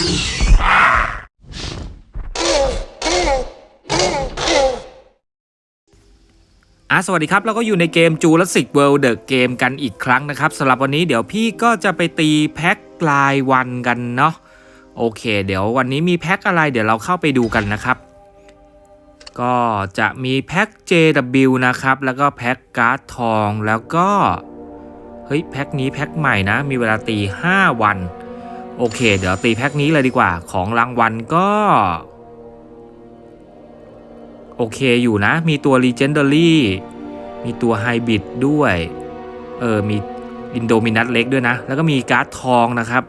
อะสวัสดีครับ เราก็อยู่ในเกม Jurassic World The Game กันอีกครั้งนะครับสำหรับวันนี้เดี๋ยวพี่ก็จะไปตีแพ็ครายวันกันเนาะโอเค เดี๋ยววันนี้มีแพ็คอะไรเดี๋ยวเราเข้าไปดูกันนะครับ ก็จะมีแพ็ค JW นะครับ แล้วก็แพ็คการ์ดทองแล้วก็ เฮ้ย แพ็คนี้แพ็คใหม่นะ มีเวลาตี 5 วัน โอเค เดี๋ยวตีแพ็คนี้เลยดีกว่า ของรางวัลก็ โอเคอยู่นะ มีตัว Legendary มีตัว Hybrid ด้วย เออ มี Indominus เล็กด้วยนะ แล้วก็มีการ์ดทองนะครับ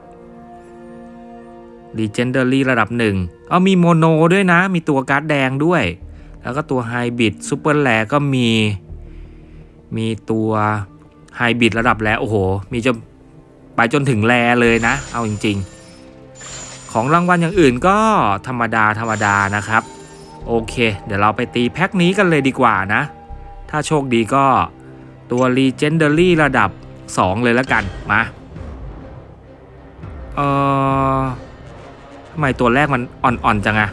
Legendary ระดับหนึ่งเอามีโมโนด้วยนะ มีตัวการ์ดแดงด้วย แล้วก็ตัว Hybrid Super r a r e ก็มี มีตัว Hybrid ระดับแรโอ้โห มีจน ไปจนถึงแรเลยนะ เอาจริง ๆ ของรางวัลอย่างอื่นก็ธรรมดาธรรมดานะครับ โอเค เดี๋ยวเราไปตีแพ็คนี้กันเลยดีกว่านะ ถ้าโชคดีก็ตัว Legendary ระดับ 2 เลยแล้วกัน มาเออทำไมตัวแรกมันอ่อนๆจังอะ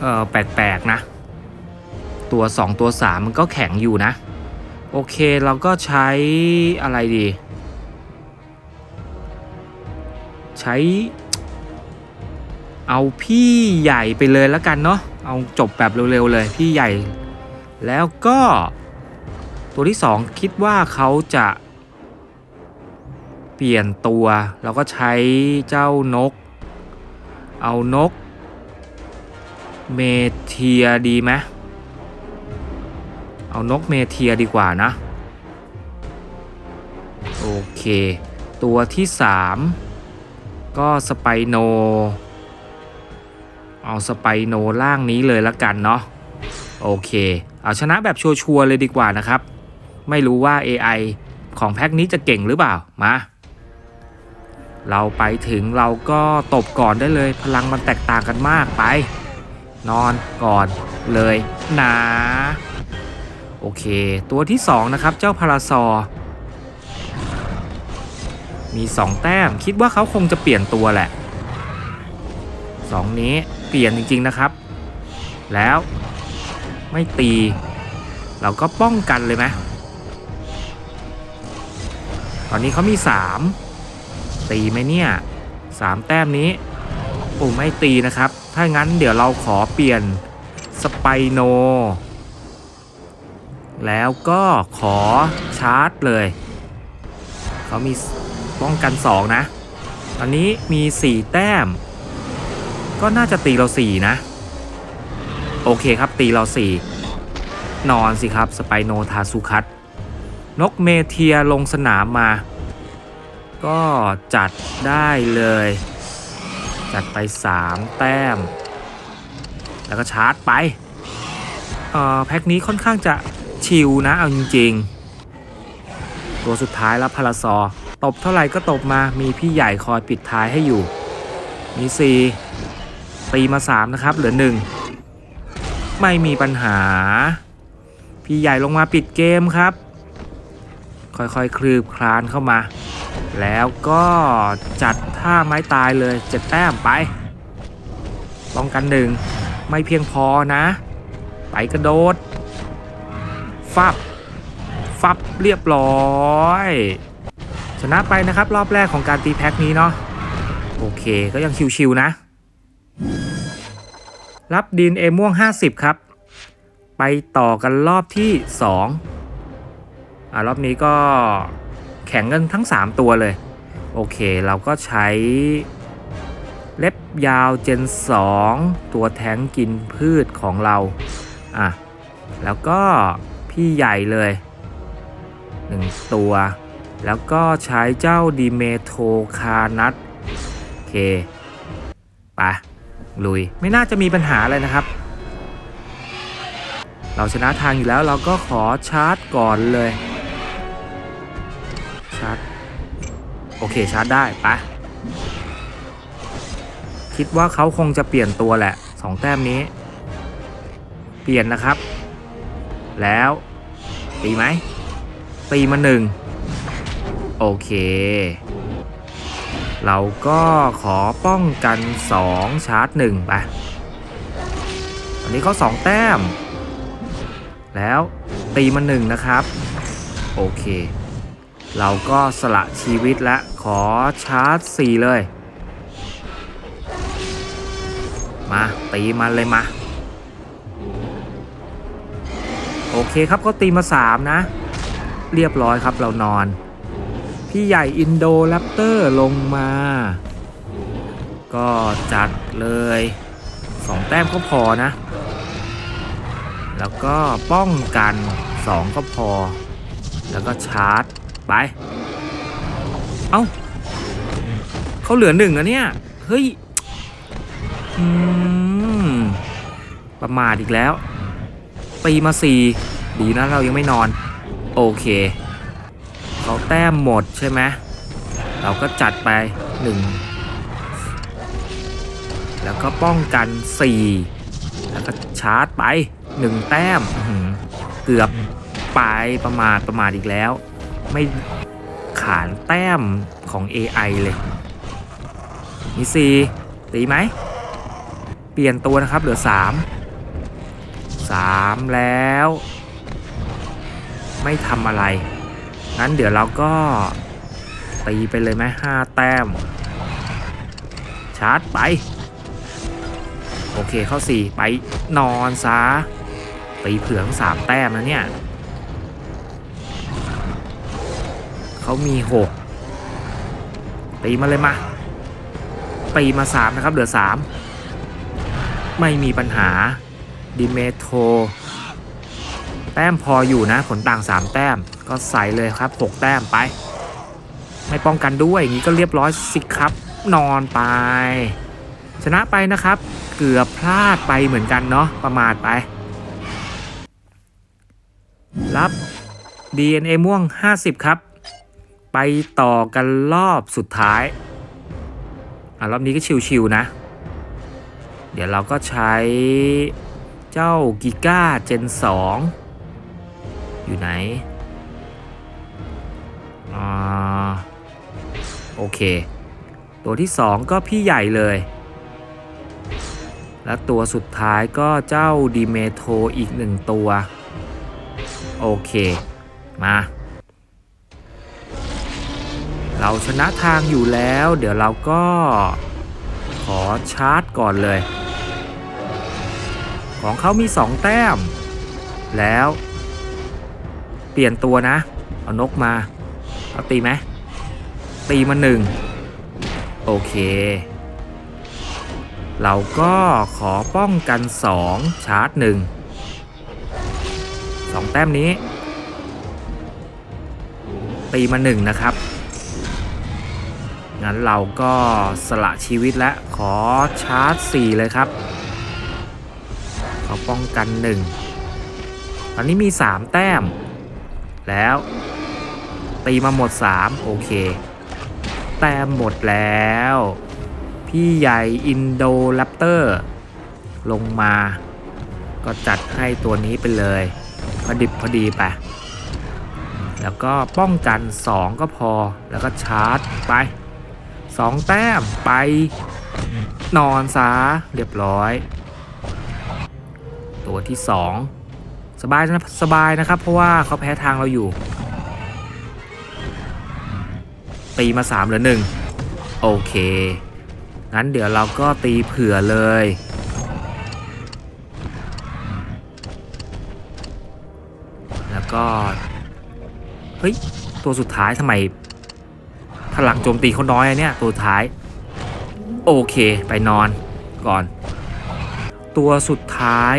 เออแปลกๆนะ ตัว 2 ตัว 3 มันก็แข็งอยู่นะ โอเคเราก็ใช้อะไรดี ใช้ เอาพี่ใหญ่ไปเลยแล้วกันเนาะเอาจบแบบเร็วๆเลยพี่ใหญ่ แล้วก็ตัวที่สองคิดว่าเขาจะเปลี่ยนตัวเราก็ใช้เจ้านก เอานก เมเทียดีไหมเอานกเมเทียดีกว่านะ โอเค ตัวที่สาม ก็สไปโน เอาสไปโนล่างนี้เลยละกันเนาะ โอเค เอาชนะแบบชัวร์ๆเลยดีกว่านะครับ ไม่รู้ว่า AI ของแพ็คนี้จะเก่งหรือเปล่า มา เราไปถึงเราก็ตบก่อนได้เลย พลังมันแตกต่างกันมากไป นอนก่อนเลยนะ โอเค ตัวที่ 2 นะครับ เจ้าพาราซอร์ มี 2 แต้ม คิดว่าเขาคงจะเปลี่ยนตัวแหละ 2 นี้เปลี่ยนจริง ๆนะครับ แล้วไม่ตี เราก็ป้องกันเลยไหมตอนนี้เขามี 3 ตีไหมเนี่ย 3 แต้มนี้โอ้ไม่ตีนะครับ ถ้างั้นเดี๋ยวเราขอเปลี่ยนสไปโน แล้วก็ขอชาร์จเลย เขามี ป้องกัน 2 นะ ตอนนี้มี 4 แต้ม ก็น่าจะตีเราสี่นะ โอเคครับตีเราสี่นอนสิครับ สไปโนทาสุคัตนกเมเทียลงสนามมา ก็จัดได้เลย จัดไป 3 แต้ม แล้วก็ชาร์จไปเอ่อแพ็คนี้ค่อนข้างจะชิลนะเอาจริง ๆ ตัวสุดท้ายแล้วพาราซอ ตบเท่าไหร่ก็ตบมา มีพี่ใหญ่คอยปิดท้ายให้อยู่ มีสี่ตีมา 3 นะครับ เหลือ 1 ไม่มีปัญหา พี่ใหญ่ลงมาปิดเกมครับ ค่อยๆ คลืบคลานเข้ามา แล้วก็จัดท่าไม้ตายเลยเจ็ดแต้มไปป้องกันหนึ่งไม่เพียงพอนะ ไปกระโดด ฟับ ฟับเรียบร้อย ชนะไปนะครับ รอบแรกของการตีแพ็คนี้เนาะโอเคก็ยังชิวๆนะ รับดินเอม่วง 50 ครับ ไปต่อกันรอบที่ 2อ่ารอบนี้ก็แข่งกันทั้ง 3 ตัวเลย โอเคเราก็ใช้เล็บยาวเจน 2 ตัวแท้งกินพืชของเรา อะ แล้วก็พี่ใหญ่เลย 1 ตัว แล้วก็ใช้เจ้าดีเมโทคานัทโอเคไปลุย ไม่น่าจะมีปัญหาอะไรนะครับ เราชนะทางอยู่แล้วเราก็ขอชาร์จก่อนเลย ชาร์จ โอเคชาร์จได้ปะคิดว่าเขาคงจะเปลี่ยนตัวแหละสองแต้มนี้ เปลี่ยนนะครับ แล้ว ตีไหม ตีมาหนึ่ง โอเค เราก็ขอป้องกัน 2 ชาร์จ1ไปอันนี้เขา2แต้ม แล้วตีมา1นะครับ โอเค เราก็สละชีวิตและขอชาร์จ 4 เลย มาตีมันเลยมาโอเคครับก็ตีมา 3 นะ เรียบร้อยครับเรานอน พี่ใหญ่อินโดแรปเตอร์ลงมา ก็จัดเลย 2 แต้มก็พอนะ แล้วก็ป้องกัน 2 ก็พอ แล้วก็ชาร์จ ไป เอ้าเขาเหลือหนึ่งอะเนี่ย เฮ้ยประมาทอีกแล้วตีมาสี่ดีนะเรายังไม่นอน โอเค เขาแต้มหมดใช่ไหมเราก็จัดไปหนึ่งแล้วก็ป้องกันสี่แล้วก็ชาร์จไปหนึ่งแต้มเกือบไปประมาทประมาทอีกแล้ว ไม่ขานแต้มของ AI เลยมีสี่ตีไหม เปลี่ยนตัวนะครับเหลือสามสามแล้ว ไม่ทำอะไร งั้นเดี๋ยวเราก็ตีไปเลยไหมห้าแต้ม ชาร์จไป โอเคเข้าสี่ไปนอนซะตีเผืองสามแต้มนะเนี่ยเขามีหกตีมาเลยมาตีมาสามนะครับเหลือสามไม่มีปัญหาดิเมโท แต้มพออยู่นะผลต่าง3แต้ม ก็ใส่เลยครับ6แต้มไป ไม่ป้องกันด้วยอย่างนี้ก็เรียบร้อยสิครับ นอนไป ชนะไปนะครับ เกือบพลาดไปเหมือนกันเนาะประมาทไป รับ DNA ม่วง 50 ครับ ไปต่อกันรอบสุดท้ายอะรอบนี้ก็ชิวๆนะ เดี๋ยวเราก็ใช้เจ้ากิก้าเจน 2 อยู่ไหน อ่าโอเค ตัวที่ 2 ก็พี่ใหญ่เลย และตัวสุดท้ายก็เจ้าดีเมโทอีกหนึ่งตัว โอเค มา เราชนะทางอยู่แล้ว เดี๋ยวเราก็ ขอชาร์จก่อนเลย ของเขามี 2 แต้ม แล้ว เปลี่ยนตัวนะ เอานกมา เอาตีไหมตีมาหนึ่งโอเค เราก็ขอป้องกัน 2 ชาร์จ1 2แต้มนี้ ตีมาหนึ่งนะครับ งั้นเราก็สละชีวิตและขอชาร์จ 4 เลยครับขาป้องกันหนึ่งตอนนี้มี 3 แต้ม แล้ว ตีมาหมด 3 โอเค แต้มหมดแล้ว พี่ใหญ่อินโดแรปเตอร์ ลงมา ก็จัดให้ตัวนี้ไปเลย พอดิบพอดีไป แล้วก็ป้องกัน 2 ก็พอแล้วก็ชาร์จไป 2 แต้มไป นอนซะเรียบร้อย ตัวที่ 2 สบายนะสบายนะครับ เพราะว่าเขาแพ้ทางเราอยู่ ตีมา3เหลือ1โอเค งั้นเดี๋ยวเราก็ตีเผื่อเลย แล้วก็ เฮ้ย ตัวสุดท้ายทำไม พลังโจมตีเขาน้อยเนี่ย ตัวท้าย โอเคไปนอนก่อน ตัวสุดท้าย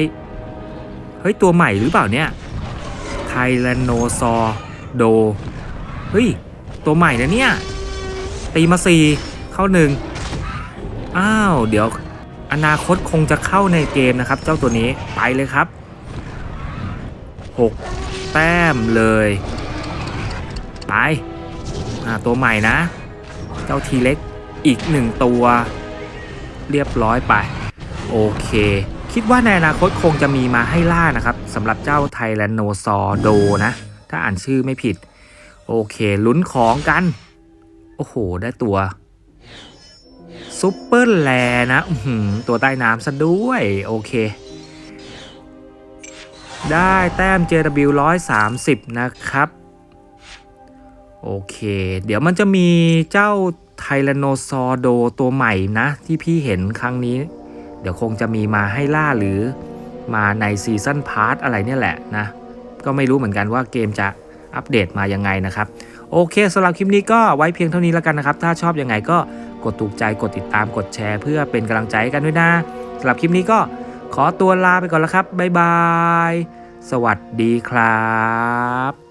เฮ้ย ตัวใหม่หรือเปล่าเนี่ยไทแลนโนซอโด เฮ้ย ตัวใหม่นะเนี่ย ตีมาสี่เข้าหนึ่งอ้าว เดี๋ยวอนาคตคงจะเข้าในเกมนะครับ เจ้าตัวนี้ไปเลยครับ 6 แต้มเลย ไปอ่าตัวใหม่นะ เจ้าทีเล็กอีกหนึ่งตัว เรียบร้อยไป โอเค คิดว่าในอนาคตคงจะมีมาให้ล่านะครับสำหรับเจ้าไทแลนโนซอโดนะ ถ้าอ่านชื่อไม่ผิด โอเคลุ้นของกัน โอ้โห ได้ตัวซูเปอร์แลนะตัวใต้น้ำซะด้วย โอเค ได้แต้ม JW 130 นะครับ โอเค เดี๋ยวมันจะมีเจ้าไทแรนโนซอร์โดตัวใหม่นะ ที่พี่เห็นครั้งนี้ เดี๋ยวคงจะมีมาให้ล่าหรือมาในซีซั่นพาร์ทอะไรเนี่ยแหละนะ ก็ไม่รู้เหมือนกันว่าเกมจะ อัปเดตมายังไงนะครับโอเคสำหรับคลิปนี้ก็ไว้เพียงเท่านี้แล้วกันนะครับ ถ้าชอบยังไงก็กดถูกใจกดติดตามกดแชร์ เพื่อเป็นกำลังใจกันด้วยนะสำหรับคลิปนี้ก็ขอตัวลาไปก่อนแล้วครับบ๊ายบาย สวัสดีครับ